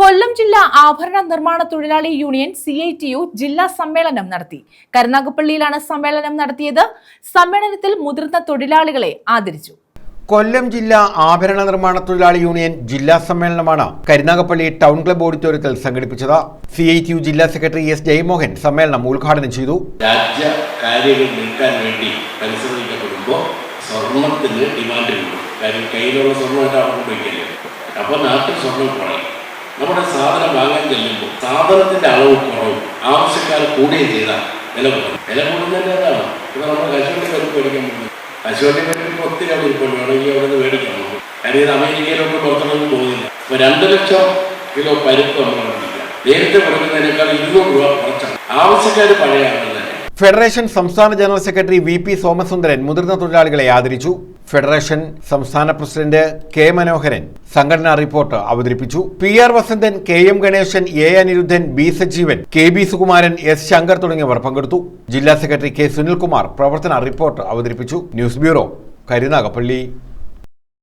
കൊല്ലം ജില്ലാ ആഭരണ നിർമ്മാണ തൊഴിലാളി union C I T U ജില്ലാ സമ്മേളനം നടത്തി. കരുനാഗപ്പള്ളിയിലാണ് സമ്മേളനം നടത്തിയത്. സമ്മേളനത്തിൽ മുതിർന്ന തൊഴിലാളികളെ ആദരിച്ചു. കൊല്ലം ജില്ലാ ആഭരണ നിർമ്മാണ തൊഴിലാളി യൂണിയൻ ജില്ലാ സമ്മേളനമാണ് കരുനാഗപ്പള്ളി ടൗൺ ക്ലബ് ഓഡിറ്റോറിയത്തിൽ സംഘടിപ്പിച്ചത്. സി ഐ ടി യു ജില്ലാ സെക്രട്ടറി എസ് ജയമോഹൻ സമ്മേളനം ഉദ്ഘാടനം ചെയ്തു. രാജ്യ കാര്യങ്ങൾ വേണ്ടി പരിശ്രമിക്കപ്പെടുമ്പോൾ സ്വർണത്തിന് ഡിമാൻഡ് കാര്യം കയ്യിലുള്ള സ്വർണം അപ്പോൾ നാട്ടിൽ സ്വർണം കുറയും നമ്മുടെ സാധനം വാങ്ങാൻ ചെല്ലുമ്പോൾ സാധനത്തിന്റെ അളവ് കുറവും ആവശ്യക്കാർ കൂടുകയും ചെയ്താൽ വില കുറയും വില കൂടുന്നതിന്റെ അതാണ്. ഇപ്പൊ നമ്മൾ കശുവണ്ടി പരിപ്പ് മേടിക്കാൻ പോകുന്നത്. കശുവണ്ടി പരിപ്പ് ഒത്തിരി അവിടെ ഇപ്പോൾ വേണമെങ്കിൽ അവിടെ നിന്ന് മേടിക്കാൻ നമുക്ക് കാര്യം ഇത് അമേരിക്കയിലൊക്കെ പുറത്തൊന്നും പോകുന്നില്ല. അപ്പൊ രണ്ട് ലക്ഷം കിലോ പരിപ്പ് നമ്മൾ നേരത്തെ കൊടുക്കുന്നതിനേക്കാൾ ഇരുന്നൂറ് രൂപ കുറച്ചാണ്. ആവശ്യക്കാർ പഴയ ഫെഡറേഷൻ സംസ്ഥാന general secretary V P Somasundaran മുതിർന്ന തൊഴിലാളികളെ ആദരിച്ചു. ഫെഡറേഷൻ സംസ്ഥാന പ്രസിഡന്റ് കെ മനോഹരൻ സംഘടനാ റിപ്പോർട്ട് അവതരിപ്പിച്ചു. P R Vasanthan K M Ganesan A Anirudhan B Sajeevan K B Sukumaran S Shankar തുടങ്ങിയവർ പങ്കെടുത്തു. ജില്ലാ സെക്രട്ടറി കെ സുനിൽകുമാർ പ്രവർത്തന റിപ്പോർട്ട് അവതരിപ്പിച്ചു. News bureau Karunagappally.